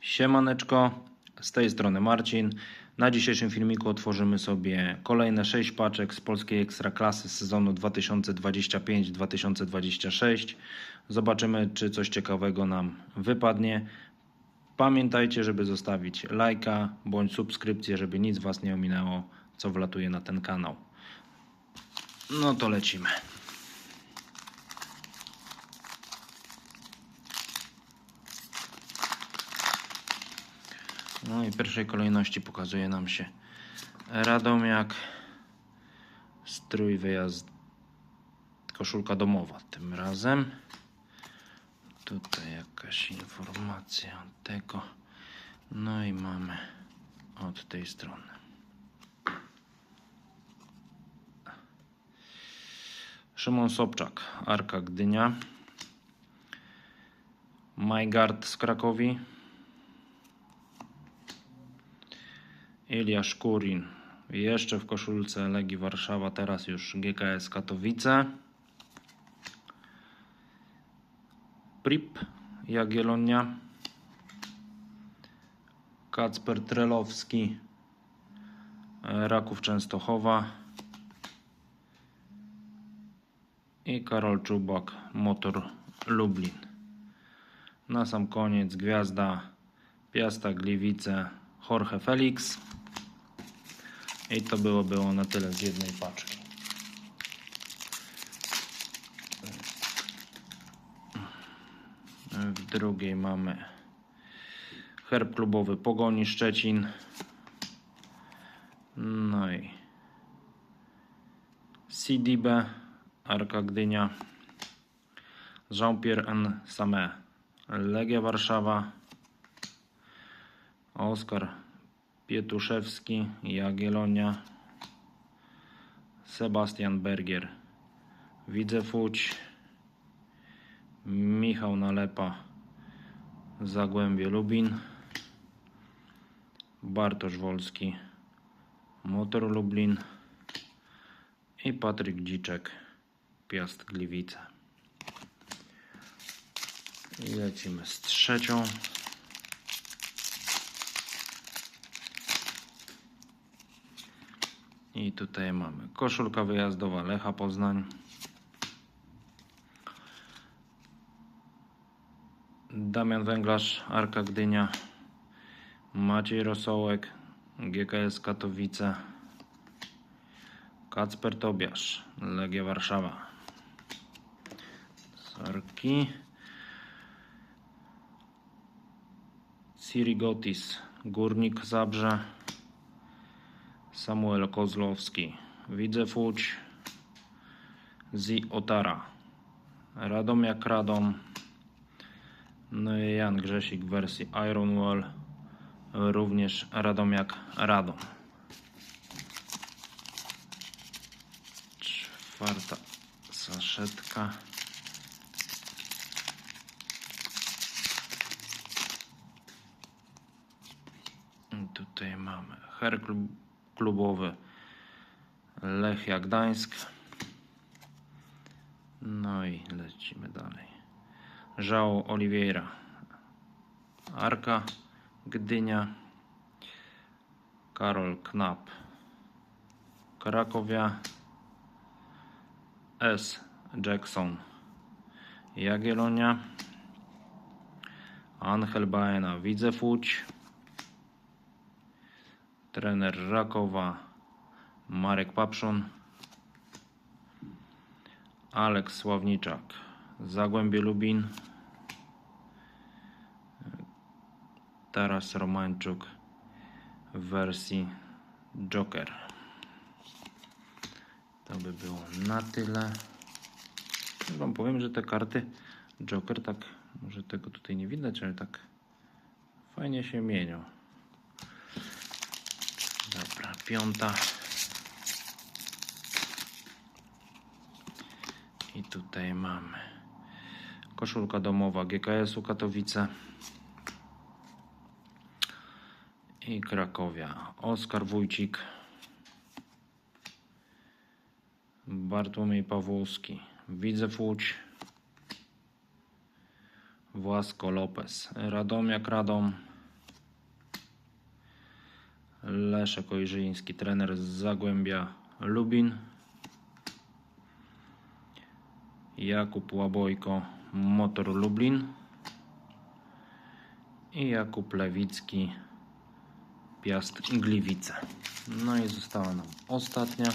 Siemaneczko, z tej strony Marcin. Na dzisiejszym filmiku otworzymy sobie kolejne 6 paczek z polskiej ekstraklasy z sezonu 2025-2026. Zobaczymy, czy coś ciekawego nam wypadnie. Pamiętajcie, żeby zostawić lajka bądź subskrypcję, żeby nic Was nie ominęło, co wlatuje na ten kanał. No to lecimy. No i w pierwszej kolejności pokazuje nam się Radomiak, strój wyjazd, koszulka domowa tym razem. Tutaj jakaś informacja od tego. No i mamy od tej strony. Szymon Sobczak, Arka Gdynia. Majgard z Krakowi. Ilia Szkurin jeszcze w koszulce Legii Warszawa, teraz już GKS Katowice. Prip Jagiellonia. Kacper Trelowski Raków Częstochowa i Karol Czubak Motor Lublin. Na sam koniec gwiazda Piasta Gliwice Jorge Felix. I to było było na tyle z jednej paczki. W drugiej mamy herb klubowy Pogoni Szczecin. No i Sidibę Arka Gdynia. Jean-Pierre N. Samé Legia Warszawa. Oskar Pietuszewski, Jagiellonia, Sebastian Bergier, Widzew Łódź, Michał Nalepa, Zagłębie Lubin, Bartosz Wolski, Motor Lublin. I Patryk Dziczek, Piast Gliwice. I lecimy z trzecią. I tutaj mamy koszulka wyjazdowa Lecha Poznań. Damian Węglarz, Arka Gdynia. Maciej Rosołek, GKS Katowice. Kacper Tobiasz, Legia Warszawa. Sarki. Sirigotis, Górnik Zabrze. Samuel Kozlowski, Widzew Łódź, Zi Otara, Radomiak Radom, no i Jan Grzesik w wersji Ironwall, również Radomiak Radom. Czwarta saszetka. I Tutaj mamy Herklub klubowy Lechia Gdańsk. No i lecimy dalej. Żał Oliveira. Arka Gdynia. Karol Knap. Krakowia. S. Jackson. Jagiellonia. Angel Baena. Widzew Łódź trener Rakowa Marek Papszon, Aleks Sławniczak, Zagłębie Lubin, Taras Romańczuk w wersji Joker. To by było na tyle. Już Wam powiem, że te karty Joker tak, może tego tutaj nie widać, ale tak fajnie się mienią. Dobra, piąta. I tutaj mamy koszulka domowa GKS-u Katowice. I Krakowia. Oskar Wójcik, Bartłomiej Pawłowski, Widzew Łódź, Własko Lopez, Radomiak Radom, Leszek Ojrzyński, trener z Zagłębia Lubin. Jakub Łabojko, Motor Lublin. I Jakub Lewicki, Piast Gliwice. No i została nam ostatnia.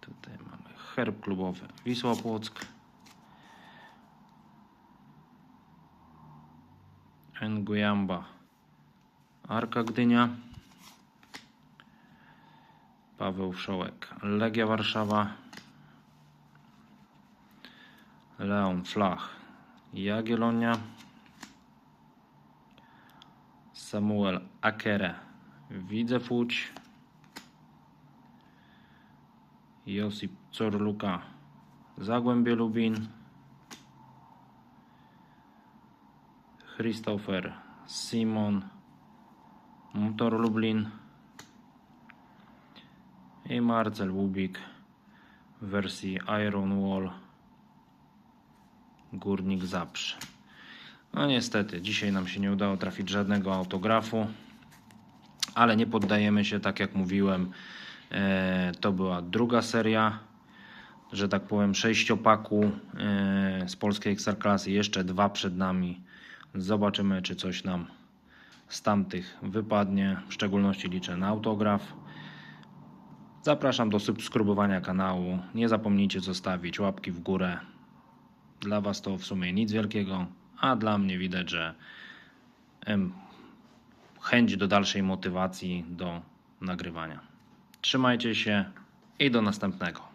Tutaj mamy herb klubowy Wisła Płock. Nguyamba Arka Gdynia. Paweł Wszołek Legia Warszawa. Leon Flach Jagiellonia. Samuel Akere Widzew Łódź. Josip Corluka Zagłębie Lubin. Christopher Simon Motor Lublin i Marcel Łubik w wersji Iron Wall Górnik Zaprze. No niestety, dzisiaj nam się nie udało trafić żadnego autografu, ale nie poddajemy się, tak jak mówiłem. E, to była druga seria, że tak powiem, sześciopaku e, z polskiej ekstraklasy. Jeszcze dwa przed nami. Zobaczymy, czy coś nam z tamtych wypadnie. W szczególności liczę na autograf. Zapraszam do subskrybowania kanału. Nie zapomnijcie zostawić łapki w górę. Dla Was to w sumie nic wielkiego, a dla mnie widać, że chęć do dalszej motywacji do nagrywania. Trzymajcie się i do następnego.